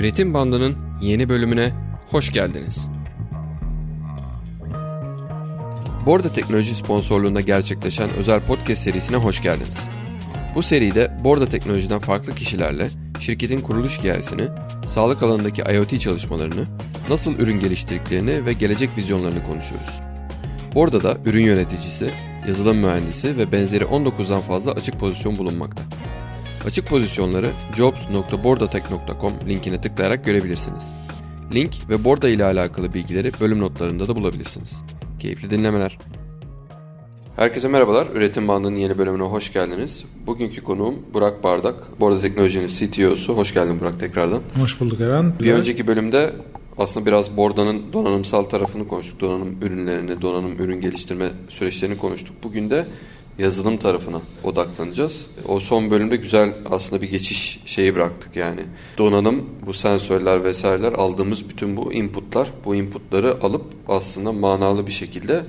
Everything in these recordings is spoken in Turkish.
Üretim Bandı'nın yeni bölümüne hoş geldiniz. Borda Teknoloji sponsorluğunda gerçekleşen özel podcast serisine hoş geldiniz. Bu seride Borda Teknoloji'den farklı kişilerle şirketin kuruluş hikayesini, sağlık alanındaki IoT çalışmalarını, nasıl ürün geliştirdiklerini ve gelecek vizyonlarını konuşuyoruz. Borda'da ürün yöneticisi, yazılım mühendisi ve benzeri 19'dan fazla açık pozisyon bulunmakta. Açık pozisyonları jobs.bordatech.com linkine tıklayarak görebilirsiniz. Link ve Borda ile alakalı bilgileri bölüm notlarında da bulabilirsiniz. Keyifli dinlemeler. Herkese merhabalar. Üretim Bandı'nın yeni bölümüne hoş geldiniz. Bugünkü konuğum Burak Bardak. Borda Teknoloji'nin CTO'su. Hoş geldin Burak tekrardan. Hoş bulduk Eren. Bir önceki bölümde aslında biraz Borda'nın donanımsal tarafını konuştuk. Donanım ürünlerini, donanım ürün geliştirme süreçlerini konuştuk. Bugün de yazılım tarafına odaklanacağız. O son bölümde güzel aslında bir geçiş şeyi bıraktık yani. Donanım, bu sensörler vesaireler aldığımız bütün bu inputlar, bu inputları alıp aslında manalı bir şekilde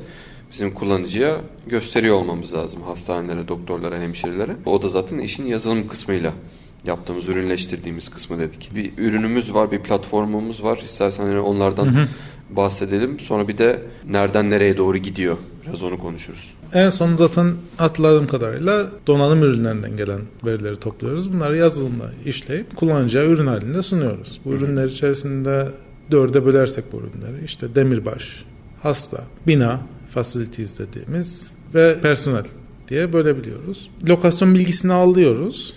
bizim kullanıcıya gösteriyor olmamız lazım. Hastanelere, doktorlara, hemşirelere. O da zaten işin yazılım kısmıyla yaptığımız, ürünleştirdiğimiz kısmı dedik. Bir ürünümüz var, bir platformumuz var. İstersen hani onlardan hı hı. bahsedelim. Sonra bir de nereden nereye doğru gidiyor. Biraz onu konuşuruz. En son zaten hatırladığım kadarıyla donanım ürünlerinden gelen verileri topluyoruz. Bunları yazılımla işleyip kullanıcıya ürün halinde sunuyoruz. Bu ürünler içerisinde dörde bölersek bu ürünleri işte demirbaş, hasta, bina, facilities dediğimiz ve personel diye bölebiliyoruz. Lokasyon bilgisini alıyoruz.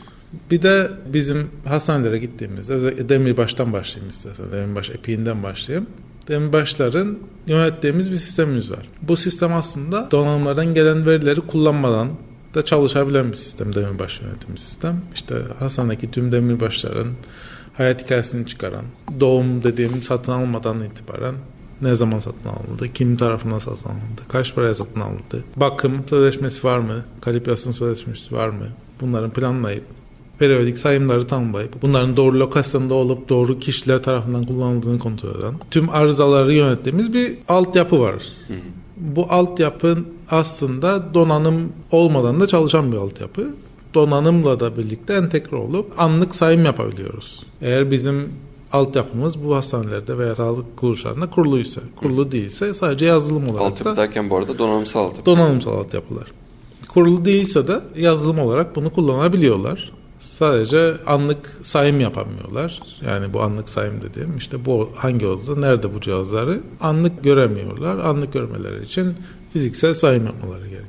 Bir de bizim hastanelere gittiğimiz, özellikle Demirbaş'tan başlayayım istersen, Demirbaş epiğinden başlayayım. Demirbaşların yönettiğimiz bir sistemimiz var. Bu sistem aslında donanımlardan gelen verileri kullanmadan da çalışabilen bir sistem Demirbaş yönetim sistem. İşte hastanedeki tüm demirbaşların hayat hikayesini çıkaran, doğum dediğim satın almadan itibaren ne zaman satın alındı, kim tarafından satın alındı, kaç paraya satın alındı, bakım sözleşmesi var mı, kalibrasyon sözleşmesi var mı, bunların planlayıp periyodik sayımları tanımlayıp bunların doğru lokasyonda olup doğru kişiler tarafından kullanıldığını kontrol eden tüm arızaları yönettiğimiz bir altyapı var. Hı. Bu altyapı aslında donanım olmadan da çalışan bir altyapı. Donanımla da birlikte entegre olup anlık sayım yapabiliyoruz. Eğer bizim altyapımız bu hastanelerde veya sağlık kuruluşlarında kuruluysa, kurulu değilse sadece yazılım olarak altyapı da derken bu arada donanımsal altyapı. Donanımsal altyapılar. Kurulu değilse de yazılım olarak bunu kullanabiliyorlar. Sadece anlık sayım yapamıyorlar. Yani bu anlık sayım dediğim işte bu hangi odada nerede bu cihazları anlık göremiyorlar. Anlık görmeleri için fiziksel sayım yapmaları gerekiyor.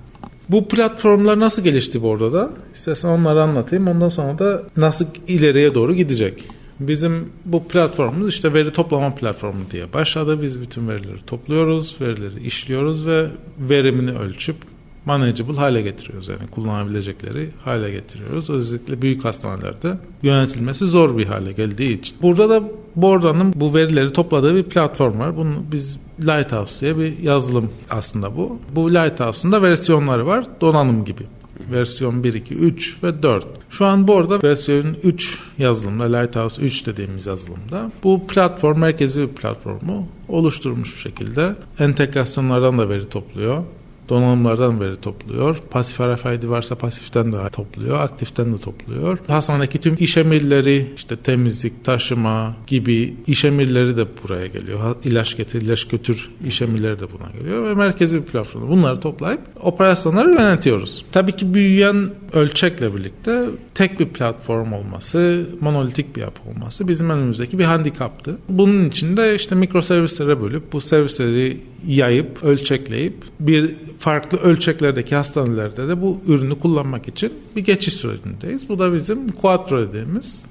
Bu platformlar nasıl gelişti bu orada İstersen onları anlatayım. Ondan sonra da nasıl ileriye doğru gidecek. Bizim bu platformumuz işte veri toplama platformu diye başladı. Biz bütün verileri topluyoruz, verileri işliyoruz ve verimini ölçüp manageable hale getiriyoruz. Yani kullanabilecekleri hale getiriyoruz. Özellikle büyük hastanelerde yönetilmesi zor bir hale geldiği için. Burada da Borda'nın bu verileri topladığı bir platform var. Bunu biz Lighthouse diye bir yazılım aslında bu. Bu Lighthouse'un da versiyonları var. Donanım gibi. Versiyon 1, 2, 3 ve 4. Şu an bu arada versiyon 3 yazılımda, Lighthouse 3 dediğimiz yazılımda bu platform merkezi bir platformu oluşturmuş bir şekilde entegrasyonlardan da veri topluyor donanımlardan veri topluyor. Pasif RFID varsa pasiften de topluyor, aktiften de topluyor. Hastanedeki tüm iş emirleri, işte temizlik, taşıma gibi iş emirleri de buraya geliyor. İlaç getir, ilaç götür iş emirleri de buna geliyor ve merkezi bir platform. Bunları toplayıp operasyonları yönetiyoruz. Tabii ki büyüyen ölçekle birlikte tek bir platform olması, monolitik bir yapı olması bizim önümüzdeki bir handikaptı. Bunun için de işte mikroservislere bölüp bu servisleri yayıp, ölçekleyip bir farklı ölçeklerdeki hastanelerde de bu ürünü kullanmak için bir geçiş sürecindeyiz. Bu da bizim Quattro dediğimiz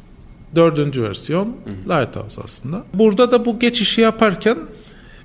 dördüncü versiyon hı hı. Lighthouse aslında. Burada da bu geçişi yaparken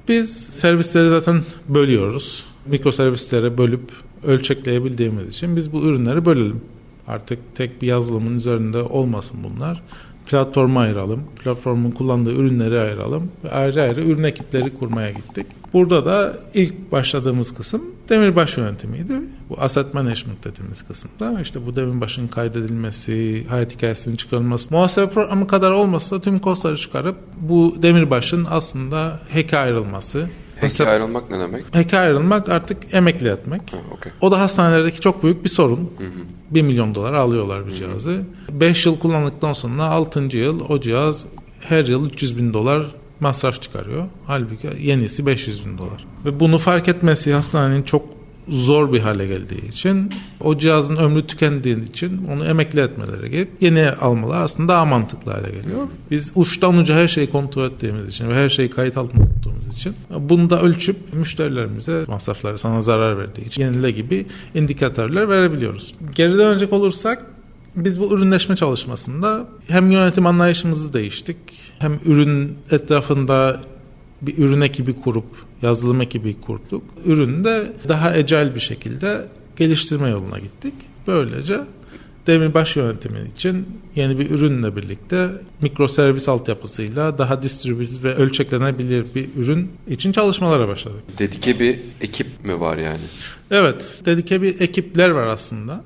biz servisleri zaten bölüyoruz. Mikroservislere bölüp ölçekleyebildiğimiz için biz bu ürünleri bölelim. Artık tek bir yazılımın üzerinde olmasın bunlar. Platformu ayıralım. Platformun kullandığı ürünleri ayıralım. Ve ayrı ayrı ürün ekipleri kurmaya gittik. Burada da ilk başladığımız kısım demirbaş yönetimiydi. Bu asset management dediğimiz kısımda işte bu demirbaşın kaydedilmesi, hayat hikayesinin çıkarılması, muhasebe programı kadar olmasa da tüm kostları çıkarıp bu demirbaşın aslında hack'e ayrılması, Hack'e ayrılmak ne demek? Hack'e ayrılmak artık emekli etmek. Ha, okay. O da hastanelerdeki çok büyük bir sorun. Hı hı. 1 milyon dolar alıyorlar bir cihazı. 5 yıl kullandıktan sonra 6. yıl o cihaz her yıl 300 bin dolar masraf çıkarıyor. Halbuki yenisi 500 bin dolar. Ve bunu fark etmesi hastanenin çok zor bir hale geldiği için o cihazın ömrü tükendiği için onu emekli etmeleri gelip yeni almalar aslında daha mantıklı hale geliyor. Biz uçtan uca her şeyi kontrol ettiğimiz için ve her şeyi kayıt altında tuttuğumuz için bunu da ölçüp müşterilerimize masrafları sana zarar verdiği için yenile gibi indikatörler verebiliyoruz. Geri dönecek olursak biz bu ürünleşme çalışmasında hem yönetim anlayışımızı değiştik hem ürün etrafında bir ürün ekibi kurup yazılım ekibi kurduk. Ürünü de daha ecel bir şekilde geliştirme yoluna gittik. Böylece demirbaş yönetimi için yeni bir ürünle birlikte mikroservis altyapısıyla daha distribütif ve ölçeklenebilir bir ürün için çalışmalara başladık. Dedike bir ekip mi var yani? Evet, dedike bir ekipler var aslında.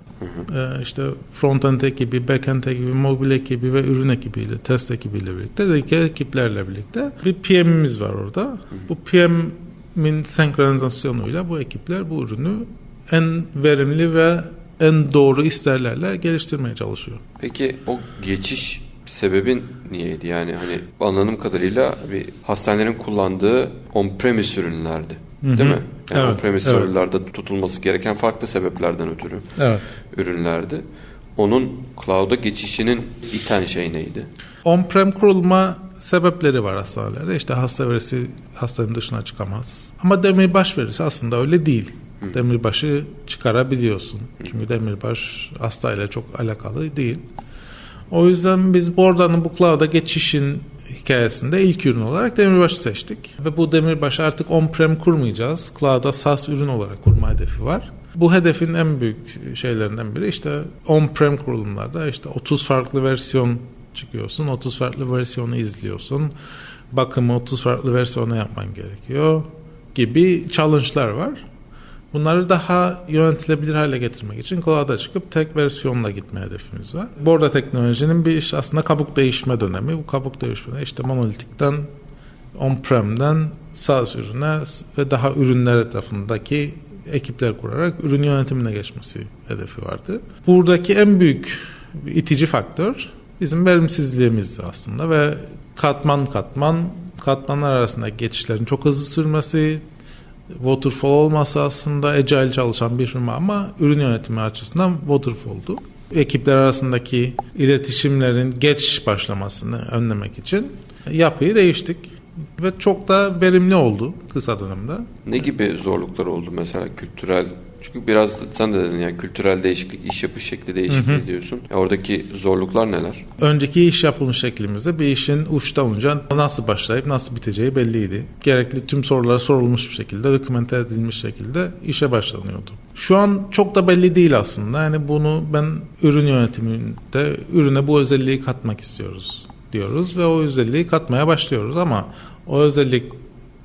Ee, işte front-end ekibi, back-end ekibi, mobil ekibi ve ürün ekibiyle, test ekibiyle birlikte, dedike ekiplerle birlikte bir PM'imiz var orada. Bu PM'in senkronizasyonuyla bu ekipler bu ürünü en verimli ve en doğru isterlerle geliştirmeye çalışıyor. Peki o geçiş sebebin niyeydi? Yani hani anladığım kadarıyla bir hastanelerin kullandığı on-premise ürünlerdi. Değil mi? Yani Evet, on-premise evet. serverlarda tutulması gereken farklı sebeplerden ötürü Evet. ürünlerdi. Onun cloud'a geçişinin iten şey neydi? On-prem kurulma sebepleri var hastanelerde. İşte hasta verisi hastanın dışına çıkamaz. Ama demirbaş verisi aslında öyle değil. Demirbaşı çıkarabiliyorsun. Çünkü demirbaş hastayla çok alakalı değil. O yüzden biz buradan bu cloud'a geçişin hikayesinde ilk ürün olarak demirbaşı seçtik. Ve bu demirbaşı artık on-prem kurmayacağız. Cloud'a SaaS ürün olarak kurma hedefi var. Bu hedefin en büyük şeylerinden biri işte on-prem kurulumlarda işte 30 farklı versiyon çıkıyorsun. 30 farklı versiyonu izliyorsun. Bakımı 30 farklı versiyona yapman gerekiyor gibi challenge'lar var. Bunları daha yönetilebilir hale getirmek için cloud'a çıkıp tek versiyonla gitme hedefimiz var. Borda teknolojinin bir iş aslında kabuk değişme dönemi. Bu kabuk değişme işte monolitikten on-prem'den SaaS ürüne ve daha ürünler etrafındaki ekipler kurarak ürün yönetimine geçmesi hedefi vardı. Buradaki en büyük itici faktör bizim verimsizliğimizdi aslında ve katman katman katmanlar arasında geçişlerin çok hızlı sürmesi, waterfall olması aslında agile çalışan bir firma ama ürün yönetimi açısından waterfall'du. Ekipler arasındaki iletişimlerin geç başlamasını önlemek için yapıyı değiştik ve çok da verimli oldu kısa dönemde. Ne gibi zorluklar oldu mesela kültürel? Çünkü biraz da- sen de dedin yani kültürel değişiklik, iş yapış şekli değişikliği diyorsun. E oradaki zorluklar neler? Önceki iş yapılmış şeklimizde bir işin uçtan uca nasıl başlayıp nasıl biteceği belliydi. Gerekli tüm sorular sorulmuş bir şekilde, dokümente edilmiş şekilde işe başlanıyordu. Şu an çok da belli değil aslında. Yani bunu ben ürün yönetiminde ürüne bu özelliği katmak istiyoruz diyoruz ve o özelliği katmaya başlıyoruz ama o özellik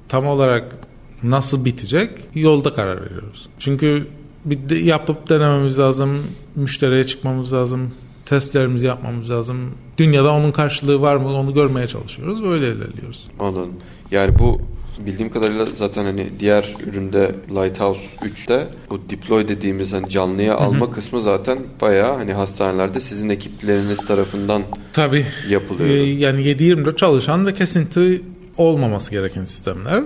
tam olarak nasıl bitecek yolda karar veriyoruz. Çünkü bir de yapıp denememiz lazım, müşteriye çıkmamız lazım, testlerimizi yapmamız lazım. Dünyada onun karşılığı var mı onu görmeye çalışıyoruz. Böyle ilerliyoruz. Anladım. Yani bu bildiğim kadarıyla zaten hani diğer üründe Lighthouse 3'te o deploy dediğimiz hani canlıya alma kısmı zaten bayağı hani hastanelerde sizin ekipleriniz tarafından Tabii. yapılıyordu. Ee, yani 7-24 çalışan ve kesinti olmaması gereken sistemler.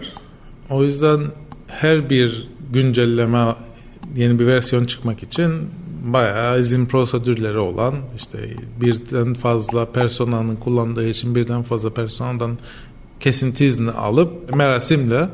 O yüzden her bir güncelleme yeni bir versiyon çıkmak için bayağı izin prosedürleri olan işte birden fazla personanın kullandığı için birden fazla personadan kesinti izni alıp merasimle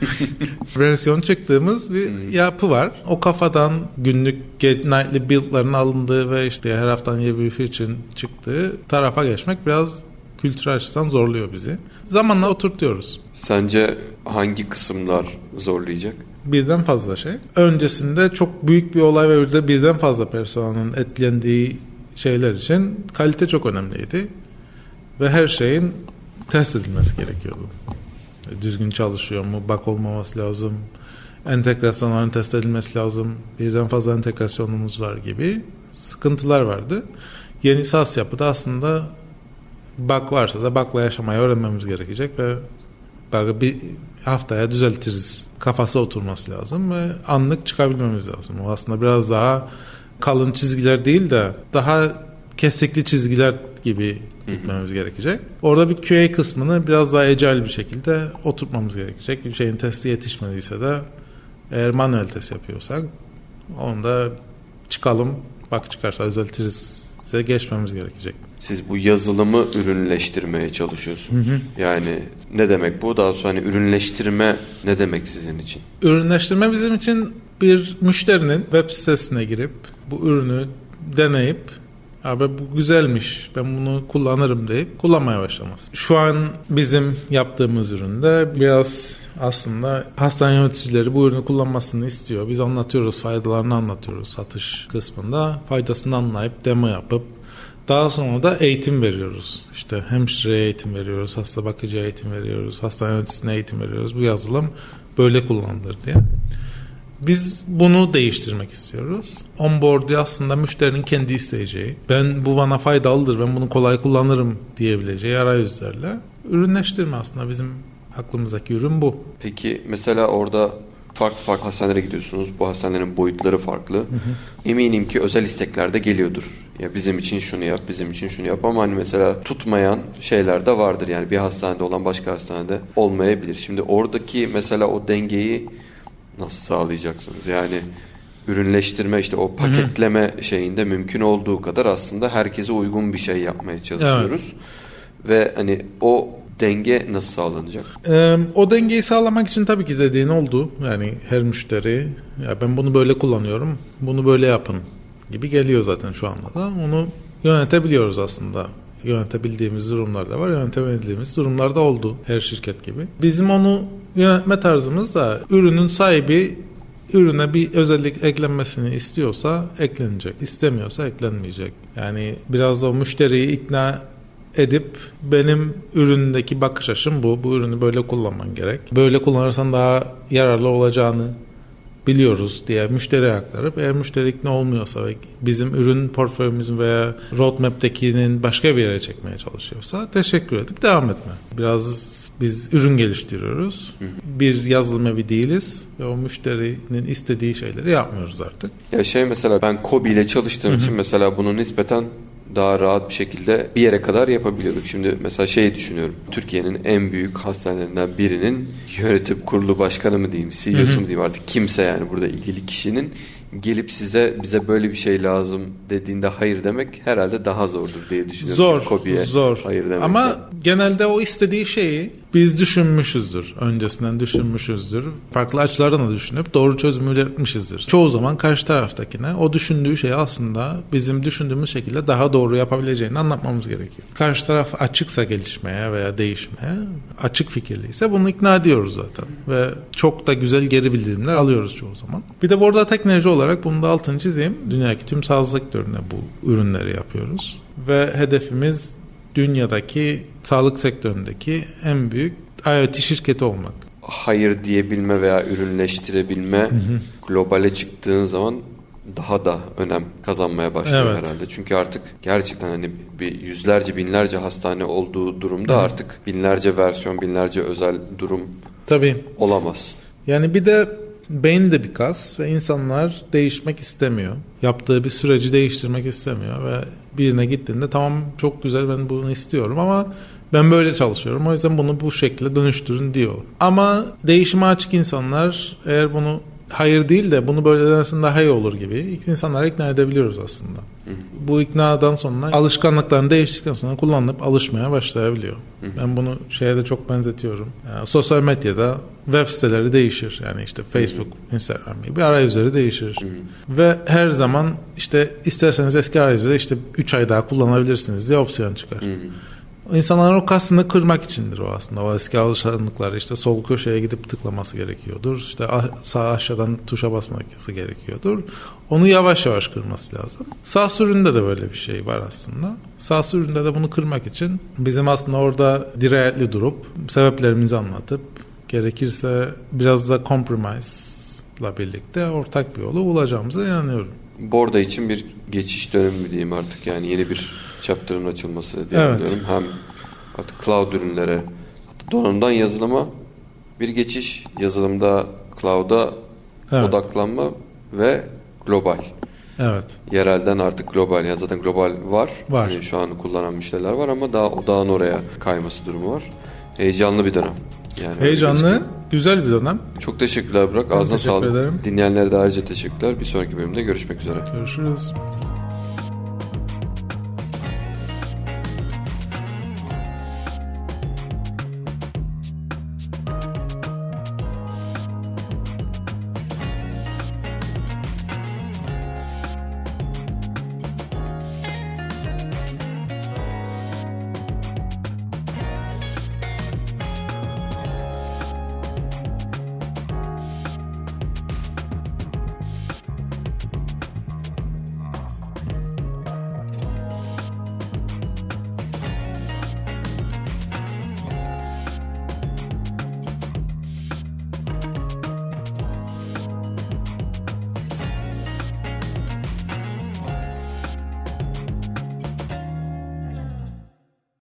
versiyon çıktığımız bir yapı var. O kafadan günlük nightly build'ların alındığı ve işte her haftanın yeni bir için çıktığı tarafa geçmek biraz kültürel açıdan zorluyor bizi. Zamanla oturtuyoruz. Sence hangi kısımlar zorlayacak? Birden fazla şey. Öncesinde çok büyük bir olay ve bir de birden fazla personelin etkilendiği şeyler için kalite çok önemliydi. Ve her şeyin test edilmesi gerekiyordu. E, Düzgün çalışıyor mu? Bak olmaması lazım. Entegrasyonların test edilmesi lazım. Birden fazla entegrasyonumuz var gibi sıkıntılar vardı. Yeni SAS yapıda aslında bug varsa da bug'la yaşamayı öğrenmemiz gerekecek ve bug'ı bir haftaya düzeltiriz kafası oturması lazım ve anlık çıkabilmemiz lazım. O aslında biraz daha kalın çizgiler değil de daha kesikli çizgiler gibi gitmemiz gerekecek. Orada bir QA kısmını biraz daha ecel bir şekilde oturtmamız gerekecek. Bir şeyin testi yetişmediyse de eğer manuel test yapıyorsak onu da çıkalım bak çıkarsa özeltiriz size geçmemiz gerekecek. Siz bu yazılımı ürünleştirmeye çalışıyorsunuz. Yani ne demek bu? Daha sonra hani ürünleştirme ne demek sizin için? Ürünleştirme bizim için bir müşterinin web sitesine girip bu ürünü deneyip abi bu güzelmiş ben bunu kullanırım deyip kullanmaya başlaması. Şu an bizim yaptığımız üründe biraz aslında hastane yöneticileri bu ürünü kullanmasını istiyor. Biz anlatıyoruz, faydalarını anlatıyoruz satış kısmında. Faydasını anlayıp demo yapıp daha sonra da eğitim veriyoruz. İşte hemşireye eğitim veriyoruz, hasta bakıcıya eğitim veriyoruz, hastane yöneticisine eğitim veriyoruz. Bu yazılım böyle kullanılır diye. Biz bunu değiştirmek istiyoruz. Onboard'u aslında müşterinin kendi isteyeceği, ben bu bana faydalıdır, ben bunu kolay kullanırım diyebileceği arayüzlerle ürünleştirme aslında bizim aklımızdaki ürün bu. Peki mesela orada farklı farklı hastanelere gidiyorsunuz. Bu hastanelerin boyutları farklı. Eminim ki özel istekler de geliyordur. Ya bizim için şunu yap, bizim için şunu yap ama hani mesela tutmayan şeyler de vardır. Yani bir hastanede olan başka hastanede olmayabilir. Şimdi oradaki mesela o dengeyi nasıl sağlayacaksınız? Yani ürünleştirme işte o paketleme şeyinde mümkün olduğu kadar aslında herkese uygun bir şey yapmaya çalışıyoruz. Ve hani o denge nasıl sağlanacak? Ee, o dengeyi sağlamak için tabii ki dediğin oldu. Yani her müşteri ya ben bunu böyle kullanıyorum, bunu böyle yapın gibi geliyor zaten şu anda da. Onu yönetebiliyoruz aslında. Yönetebildiğimiz durumlar da var, yönetemediğimiz durumlar da oldu her şirket gibi. Bizim onu yönetme tarzımız da ürünün sahibi ürüne bir özellik eklenmesini istiyorsa eklenecek, istemiyorsa eklenmeyecek. Yani biraz da müşteriyi ikna edip benim üründeki bakış açım bu. Bu ürünü böyle kullanman gerek. Böyle kullanırsan daha yararlı olacağını biliyoruz diye müşteriye aktarıp eğer müşteri ikna olmuyorsa ve bizim ürün portföyümüzün veya roadmap'tekinin başka bir yere çekmeye çalışıyorsa teşekkür edip devam etme. Biraz biz ürün geliştiriyoruz. Bir yazılım evi değiliz ve o müşterinin istediği şeyleri yapmıyoruz artık. Ya şey mesela ben Kobi ile çalıştığım için mesela bunu nispeten daha rahat bir şekilde bir yere kadar yapabiliyorduk. Şimdi mesela şey düşünüyorum. Türkiye'nin en büyük hastanelerinden birinin yönetim kurulu başkanı mı diyeyim, CEO'su mu diyeyim artık kimse yani burada ilgili kişinin gelip size bize böyle bir şey lazım dediğinde hayır demek herhalde daha zordur diye düşünüyorum. Zor, Kobi'ye zor. hayır demek. Ama genelde o istediği şeyi biz düşünmüşüzdür. Öncesinden düşünmüşüzdür. Farklı açılardan da düşünüp doğru çözümü üretmişizdir. Çoğu zaman karşı taraftakine o düşündüğü şeyi aslında bizim düşündüğümüz şekilde daha doğru yapabileceğini anlatmamız gerekiyor. Karşı taraf açıksa gelişmeye veya değişmeye, açık fikirliyse bunu ikna ediyoruz zaten. Ve çok da güzel geri bildirimler alıyoruz çoğu zaman. Bir de bu arada teknoloji olarak bunu da altını çizeyim. Dünyadaki tüm sağlık sektörüne bu ürünleri yapıyoruz. Ve hedefimiz dünyadaki sağlık sektöründeki en büyük IoT şirketi olmak. hayır diyebilme veya ürünleştirebilme globale çıktığın zaman daha da önem kazanmaya başlıyor Evet. herhalde. Çünkü artık gerçekten hani bir yüzlerce binlerce hastane olduğu durumda artık binlerce versiyon, binlerce özel durum Tabii. olamaz. Yani bir de beyin de bir kas ve insanlar değişmek istemiyor. Yaptığı bir süreci değiştirmek istemiyor ve birine gittiğinde tamam çok güzel ben bunu istiyorum ama ben böyle çalışıyorum o yüzden bunu bu şekilde dönüştürün diyor. Ama değişime açık insanlar eğer bunu hayır değil de bunu böyle denersin daha iyi olur gibi insanları ikna edebiliyoruz aslında. Bu iknadan sonra alışkanlıklarını değiştikten sonra kullanıp alışmaya başlayabiliyor. Ben bunu şeye de çok benzetiyorum. Yani sosyal medyada web siteleri değişir. Yani işte Facebook, Instagram gibi arayüzleri değişir. Ve her zaman işte isterseniz eski arayüzde işte 3 ay daha kullanabilirsiniz diye opsiyon çıkar. İnsanların o kastını kırmak içindir o aslında. O eski alışkanlıkları işte sol köşeye gidip tıklaması gerekiyordur. İşte ah- sağ aşağıdan tuşa basması gerekiyordur. Onu yavaş yavaş kırması lazım. Sağ süründe de böyle bir şey var aslında. Sağ süründe de bunu kırmak için bizim aslında orada dirayetli durup sebeplerimizi anlatıp gerekirse biraz da compromise'la birlikte ortak bir yola bulacağımıza inanıyorum. Borda için bir geçiş dönemi diyeyim artık yani yeni bir chapter'ın açılması diye Evet. anlıyorum. Hem artık cloud ürünlere hatta donanımdan yazılıma bir geçiş, yazılımda cloud'a Evet. odaklanma ve global. Evet. Yerelden artık global ya zaten global var. Var. Hani şu an kullanan müşteriler var ama daha o dağın oraya kayması durumu var. Heyecanlı bir dönem. Yani Heyecanlı, güzel bir dönem. Çok teşekkürler Burak. Ağzına teşekkür sağlık. ederim. Dinleyenlere de ayrıca teşekkürler. Bir sonraki bölümde görüşmek üzere. Görüşürüz.